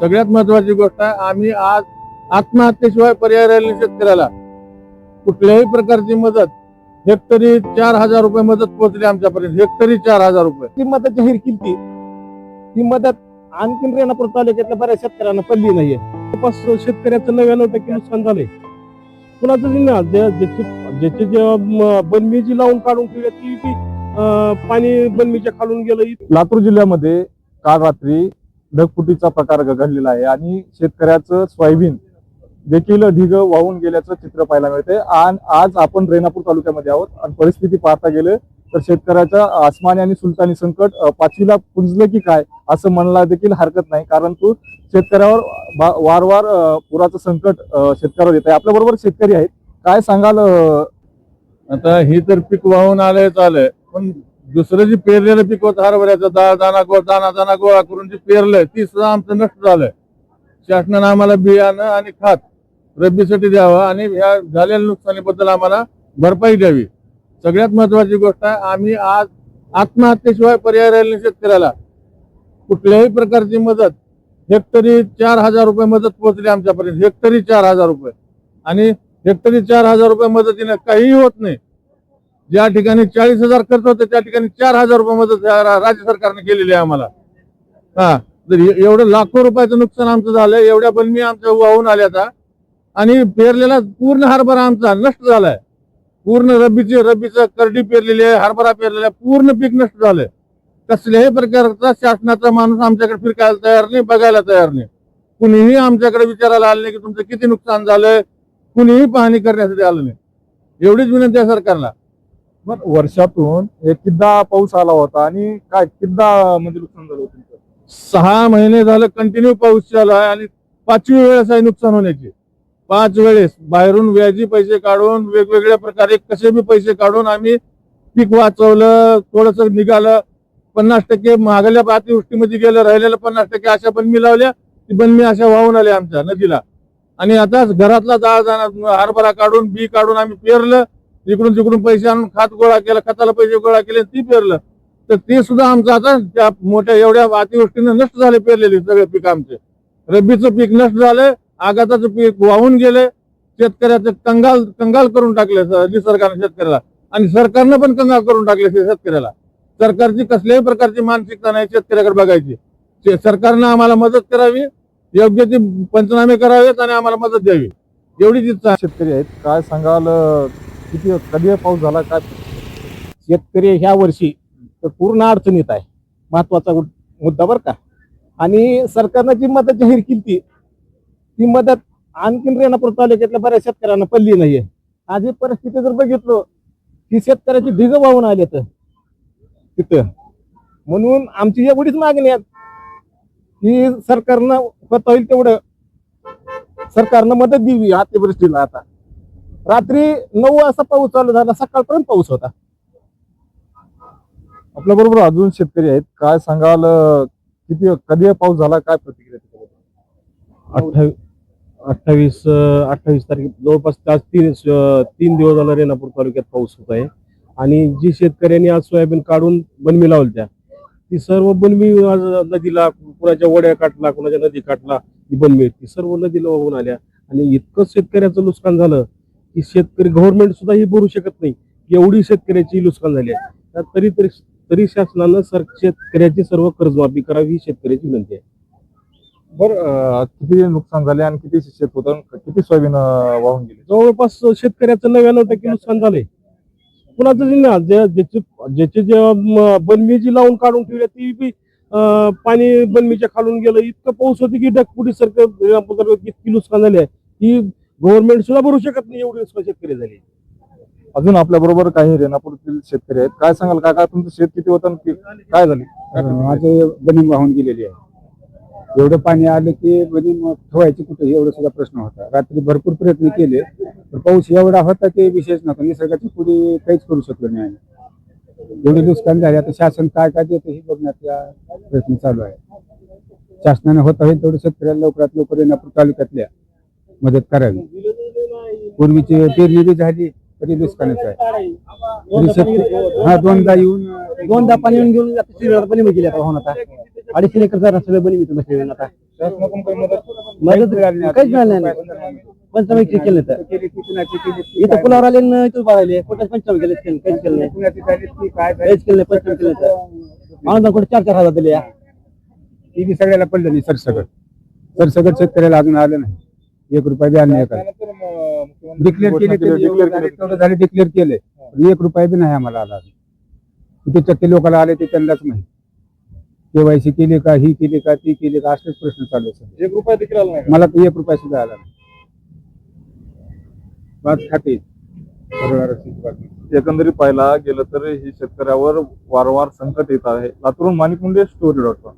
सगळ्यात महत्वाची गोष्ट आहे आम्ही आज आत्महत्येशिवाय पर्याय राहिलेल्या शेतकऱ्याला. कुठल्याही प्रकारची मदत हेक्टरी चार हजार रुपये मदत पोहोचली आमच्यापर्यंत. हेक्टरी चार हजार रुपये. ती मदत जाहीर केली ती मदत आणखीन रेणापूर तालुक्यातल्या बऱ्याच शेतकऱ्यांना पडली नाहीये. जवळपास शेतकऱ्याचं नव्याण्णव टक्के नुकसान झालंय. कुणाचं जी ज्याची बनमी जी लावून काढून ठेवली ती पाणी बनमीच्या खालून गेलं. लातूर जिल्ह्यामध्ये काल रात्री ढगफुटीचा प्रकार घडलेला आहे आणि शेतकऱ्याचं सोयाबीन देखील ढिग वाहून गेल्याचं चित्र पाहायला मिळते. आणि आज आपण रेणापूर तालुक्यामध्ये आहोत आणि परिस्थिती पाहता गेलं तर शेतकऱ्याच्या आसमानी आणि सुलतानी संकट पाचवीला पुंजलं की काय असं म्हणला देखील हरकत नाही. कारण तू शेतकऱ्यावर वारवार वारंवार पुराचं संकट शेतकऱ्यावर येत आहे. आपल्या बरोबर शेतकरी आहेत. काय सांगाल आता हे तर पीक वाहून आलंय चालय पण दुसरं जे पेरलेलं पीक होतं हरभऱ्याचं दाळ दाना गो दाना दाना गोळा करून जे पेरलंय ती सुद्धा आमचं नष्ट झालंय. शासनानं आम्हाला बियाणं आणि खात रब्बीसाठी द्यावं आणि ह्या झालेल्या नुकसानीबद्दल आम्हाला भरपाई द्यावी. सगळ्यात महत्वाची गोष्ट आहे आम्ही आज आत्महत्येशिवाय पर्याय राहिलेल्या शेतकऱ्याला. कुठल्याही प्रकारची मदत हेक्टरी चार हजार रुपये मदत पोहोचली आमच्यापर्यंत. हेक्टरी चार हजार रुपये. आणि हेक्टरी चार हजार रुपये मदतीनं काहीही होत नाही. ज्या ठिकाणी चाळीस हजार खर्च होते त्या ठिकाणी चार हजार रुपये मदत राज्य सरकारने केलेली आहे आम्हाला. हा तर एवढं लाखो रुपयाचं नुकसान आमचं झालंय एवढ्या बलमी आमच्या वाहून आल्या आता. आणि पेरलेला पूर्ण हरभरा आमचा नष्ट झालाय. पूर्ण रब्बीची रब्बीचं करडी पेरलेली आहे हरभरा पेरलेला पूर्ण पीक नष्ट झालंय. कसल्याही प्रकारचा शासनाचा माणूस आमच्याकडे फिरकायला तयार नाही बघायला तयार नाही. कुणीही आमच्याकडे विचारायला आलं नाही की तुमचं किती नुकसान झालंय कुणीही पाहणी करण्यासाठी आलं नाही. एवढीच विनंती आहे सरकारला. वर्षातून एक किद्दा पाऊस आला होता आणि काय किद्दा म्हणजे नुकसान झालं होतं तुमचं? सहा महिने झालं कंटिन्यू पाऊस चालू आहे आणि पाचवी वेळेस आहे नुकसान होण्याची. पाच वेळेस बाहेरून व्याजी पैसे काढून वेगवेगळ्या प्रकारे कसे बी पैसे काढून आम्ही पीक वाचवलं थोडस निघालं. पन्नास टक्के महागल्या अतिवृष्टीमध्ये गेलं राहिलेलं पन्नास टक्के अशा बनमी लावल्या. ती बनमी अशा वाहून आल्या आमच्या नदीला. आणि आताच घरातला जाळ जाणार हरभरा काढून बी काढून आम्ही पेरलं. इकडून तिकडून पैसे आणून खात गोळा केला खताला पैसे गोळा केले ती पेरलं. तर ते सुद्धा आमचं आता त्या मोठ्या एवढ्या अतिवृष्टीने नष्ट झाले पेरलेले सगळे पीक आमचे. रब्बीचं पीक नष्ट झालं आघाताचं पीक वाहून गेले शेतकऱ्याचं कंगाल कंगाल करून टाकले सरकारने निसर्गाने शेतकऱ्याला. आणि सरकारनं पण कंगाल करून टाकले शेतकऱ्याला. सरकारची कसल्याही प्रकारची मानसिकता नाही शेतकऱ्याकडे बघायची. सरकारनं आम्हाला मदत करावी योग्य ती पंचनामे करावेत आणि आम्हाला मदत द्यावी. एवढीच इच्छा शेतकरी आहेत. काय सांगाल किती कधी पाऊस झाला का शेतकरी ह्या वर्षी तर पूर्ण अडचणीत आहे. महत्त्वाचा मुद्दा बरं का? आणि सरकारनं जी मदत जाहीर केली ती मदत आणखीन रेणापूर तालुक्यातल्या बऱ्याच शेतकऱ्यांना पडली नाहीये. आज ही परिस्थिती जर बघितलो की शेतकऱ्याची ढिग वाहून आले तर तिथं. म्हणून आमची एवढीच मागणी आहे की सरकारनं होता होईल तेवढं सरकारनं मदत द्यावी अतिवृष्टीला आता. रात्री नऊ वाजता पाऊस चालू झाला सकाळपर्यंत पाऊस होता. आपल्या बरोबर अजून शेतकरी आहेत. काय सांगाल किती कधी पाऊस झाला काय प्रतिक्रिया अठ्ठावीस अठ्ठावीस तारखे तारीख जवळपास आज तीन तीन दिवस झाला रेणापूर तालुक्यात पाऊस होत आहे. आणि जी शेतकऱ्यांनी आज सोयाबीन काढून बनमी लावली त्या ती सर्व बनमी आज नदीला कुणाच्या वड्या काटला कुणाच्या नदी काटला ती बनमी ती सर्व नदीला वाहून आल्या. आणि इतकं शेतकऱ्याचं नुकसान झालं की शेतकरी गव्हर्नमेंट सुद्धा हे भरू शकत नाही. एवढी शेतकऱ्याची नुकसान झाली आहे. तर तरी तरी शासनानं सर शेतकऱ्याची सर्व कर्जमाफी करावी ही शेतकऱ्याची विनंती आहे. बरं किती नुकसान झाले आणि किती शेत होतं किती सोयाबीन वाहून गेले? जवळपास शेतकऱ्याचं नव्याण्णव टक्के नुकसान झालंय. कुणाचं जे ना ज्याचे ज्याचे जे म, बनमी जी लावून काढून ठेवल्या ती बी पाणी बनमीच्या खालून गेलं. इतकं पाऊस होती की ढगपुटी सारखं इतकी नुकसान झाली आहे. की गव्हर्नमेंट सुद्धा भरू शकत नाही एवढी शेतकरी झाली. अजून आपल्या बरोबर काही रेणापूरतील शेतकरी आहेत. काय सांगाल? काका तुमचं शेत किती होतं आणि कि- काय झाली माझं बनीम वाहून गेलेली आहे. एवढं पाणी आलं की बनीम ठेवायची कुठे? एवढा सुद्धा प्रश्न होता. रात्री भरपूर प्रयत्न केले पण पाऊस एवढा होता ते विशेष नव्हता. निसर्गाच्या पुढे काहीच करू शकलो नाही आम्ही. एवढे नुकसान झाले. आता शासन काय काय देतं हे बघण्याचा प्रयत्न चालू आहे. शासनाने होत आहे तेवढं शेतकऱ्याला लवकरात लवकर येणापूर तालुक्यातल्या मदत करावी. पूर्वीची पेरणी बी झाली तरी नुकसानच आहे. हा दोनदा येऊन दोनदा पाणी येऊन घेऊन आता पाणी गेले आता वाहून आता. अडीचशे एकर जरा सगळं बनी मी बसले आता. मदत. काहीच मिळालं नाही. पंचमी केलं तर. इथं काय पुलावर आले न पंचमी केलं केलं काहीच केलं नाही. कुणाची झाली ती काय झाली काहीच केलं नाही पंचमी केलं तर. अनुदान कुठे चार चार हजार दिले या. ती बी सगळ्याला पडलं नाही सरसकट. सरसकट शेतकऱ्याला अजून आलं नाही. एक रुपया बी आणले डिक्लेअर केले डिक्लेअर केले. तेवढं झाले डिक्लेअर केले. पण एक रुपया बी नाही आम्हाला आला. किती टक्के लोकांना आले ते त्यांनाच माहिती. केवायसी केली का ही केली का ती केली का असेच प्रश्न चालू आहेत. एक रुपया देखील आला नाही मला तर एक रुपया सुद्धा आला नाही. पाच खाते. परिवाराची बातमी. एकंदरीत पाहायला गेलं तर ही शेतकऱ्यावर वारंवार संकट येत आहे. लातूरून Manik Munde story dot com.